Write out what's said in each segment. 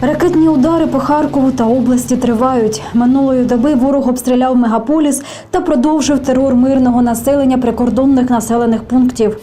Ракетні удари по Харкову та області тривають. Минулої доби ворог обстріляв мегаполіс та продовжив терор мирного населення прикордонних населених пунктів.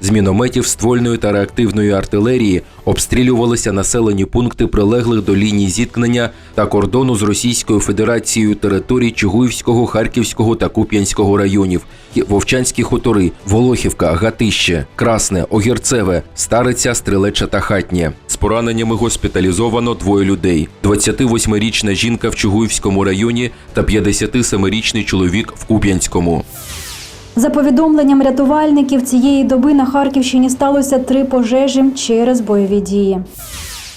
З мінометів ствольної та реактивної артилерії обстрілювалися населені пункти прилеглих до лінії зіткнення та кордону з Російською Федерацією територій Чугуївського, Харківського та Куп'янського районів, Вовчанські хутори, Волохівка, Гатище, Красне, Огірцеве, Стариця, Стрелеча та Хатнє. З пораненнями госпіталізовано двоє людей: 28-річна жінка в Чугуївському районі та 57-річний чоловік в Куп'янському. За повідомленням рятувальників, цієї доби на Харківщині сталося три пожежі через бойові дії.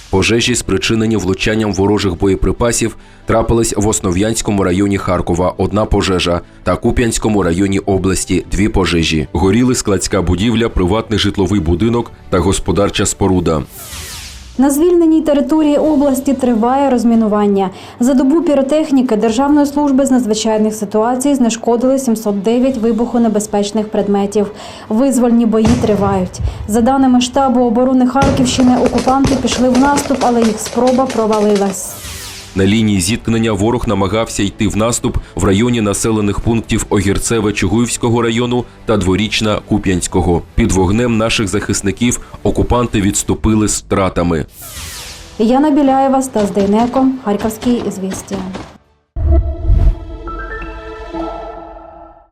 Пожежі, спричинені влучанням ворожих боєприпасів, трапились в Основ'янському районі Харкова одна пожежа та Куп'янському районі області дві пожежі. Горіли складська будівля, приватний житловий будинок та господарча споруда. На звільненій території області триває розмінування. За добу піротехніки Державної служби з надзвичайних ситуацій знешкодили 709 вибухонебезпечних предметів. Визвольні бої тривають. За даними штабу оборони Харківщини, окупанти пішли в наступ, але їх спроба провалилась. На лінії зіткнення ворог намагався йти в наступ в районі населених пунктів Огірцеве Чугуївського району та Дворічна Куп'янського. Під вогнем наших захисників окупанти відступили з втратами. Яна Біляєва, Стас Дейнеко, Харківські ізвістія.